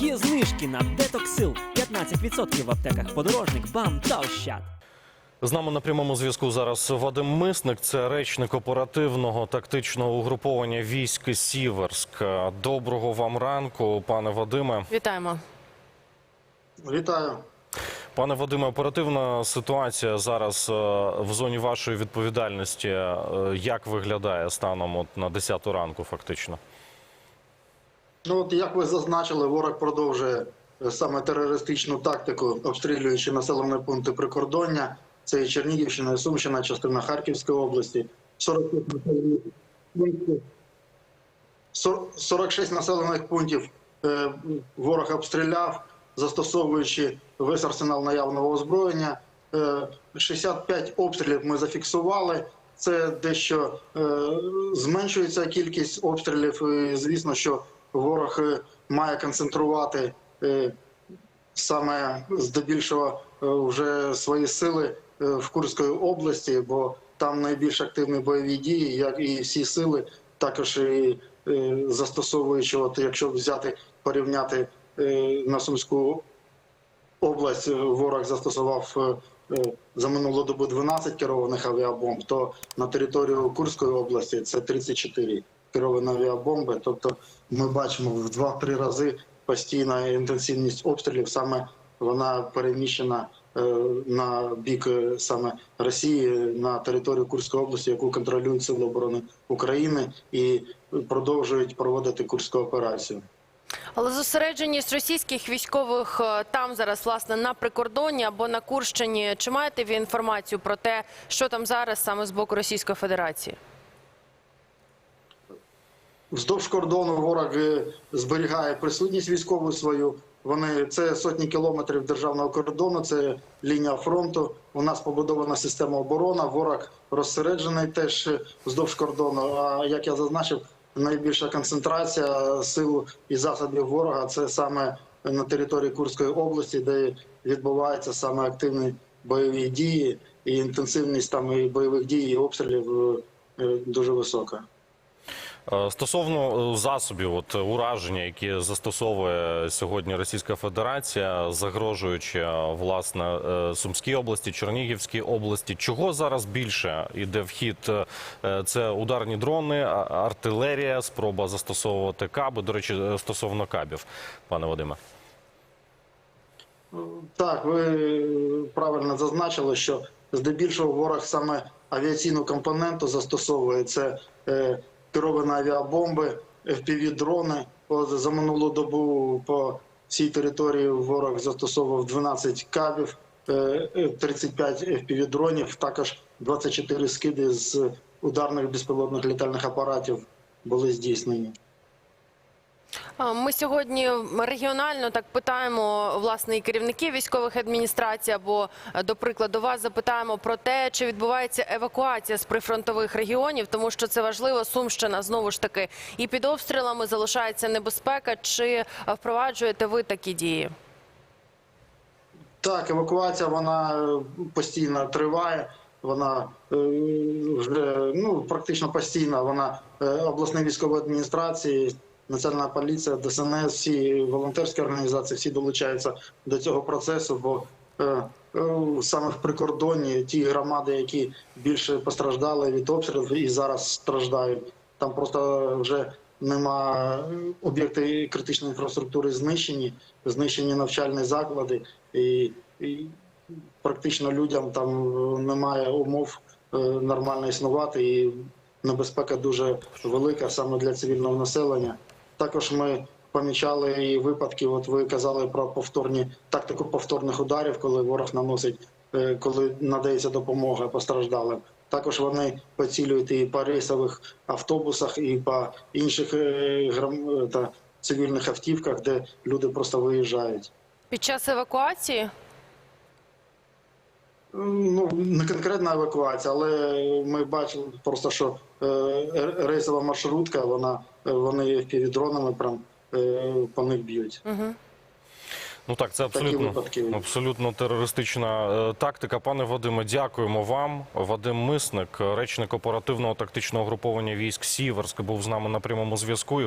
Є знижки на детоксил 15% в аптеках подорожник, бам та ощад. З нами на прямому зв'язку зараз Вадим Мисник, це речник оперативного тактичного угруповання військ Сіверськ. Доброго вам ранку, пане Вадиме. Вітаємо. Вітаю. Пане Вадиме, оперативна ситуація зараз е, в зоні вашої відповідальності. е, Як виглядає станом от на 10 ранку, фактично? Ну от як ви зазначили, ворог продовжує е, саме терористичну тактику, обстрілюючи населені пункти прикордоння. Це і Чернігівщина, і Сумщина, частина Харківської області. 46 населених пунктів. 46 населених пунктів е, ворог обстріляв, застосовуючи весь арсенал наявного озброєння. Е, 65 обстрілів ми зафіксували. Це дещо е, зменшується кількість обстрілів. І, звісно, що ворог е, має концентрувати е, саме здебільшого е, вже свої сили в Курської області, бо там найбільш активні бойові дії, як і всі сили, також і застосовуючи, от якщо взяти порівняти на Сумську область, ворог застосував за минулу добу 12 керованих авіабомб, то на територію Курської області це 34 керовані авіабомби. Тобто ми бачимо в 2-3 рази постійна інтенсивність обстрілів, саме вона переміщена е, на бік е, саме Росії на територію Курської області, яку контролюють Сили оборони України, і продовжують проводити курську операцію. Але зосередженість російських військових е, там зараз, власне, на прикордонні або на Курщині. Чи маєте ви інформацію про те, що там зараз саме з боку Російської Федерації? Вздовж кордону ворог е, зберігає присутність військову свою. Вони це сотні кілометрів державного кордону, це лінія фронту. У нас побудована система оборони. Ворог розсереджений теж е, вздовж кордону. А як я зазначив, найбільша концентрація сил і засобів ворога це саме на території Курської області, де відбуваються саме активні бойові дії, і інтенсивність там і бойових дій і обстрілів е, дуже висока. Е, Стосовно е, засобів, от ураження, які застосовує сьогодні Російська Федерація, загрожуючи е, власне Сумській області, Чернігівській області, чого зараз більше іде в хід? Е, Це ударні дрони, артилерія, спроба застосовувати каби. До речі, стосовно кабів, пане Вадиме. Так, ви правильно зазначили, що здебільшого ворог саме авіаційну компоненту застосовує. Це керовані авіабомби, FPV-дрони. За минулу добу по всій території ворог застосовував 12 кабів, е, е, 35 FPV-дронів, також 24 скиди з ударних безпілотних літальних апаратів були здійснені. Ми сьогодні регіонально так питаємо власне і керівників військових адміністрацій, або е, до прикладу вас запитаємо про те, чи відбувається евакуація з прифронтових регіонів, тому що це важливо. Сумщина знову ж таки і під обстрілами залишається небезпека. Чи е, впроваджуєте ви такі дії? Так, евакуація вона е, постійно триває. Вона вже ну практично постійно. Вона обласні військові адміністрації, національна поліція, ДСНС, всі волонтерські організації, всі долучаються до цього процесу. Бо е, е, саме в прикордонні ті громади, які більше постраждали від обстрілів і зараз страждають, там просто вже нема об'єкти критичної інфраструктури знищені, знищені навчальні заклади, і, і практично людям там е, немає умов е, нормально існувати, і небезпека дуже велика саме для цивільного населення. Також ми помічали і випадки. От ви казали про повторні тактику повторних ударів, коли ворог наносить, е, коли надається допомога постраждалим. Також вони поцілюють і по рейсових автобусах, і по інших е, е, та цивільних автівках, де люди просто виїжджають. Під час евакуації Ну не конкретна евакуація, але ми бачили просто, що е, рейсова маршрутка, вона е, вони півдронами прям е, по них б'ють. Ну так, це абсолютно абсолютно терористична тактика. Пане Вадиме, дякуємо вам. Вадим Мисник, речник оперативного тактичного груповання військ Сіверськ, був з нами на прямому зв'язку.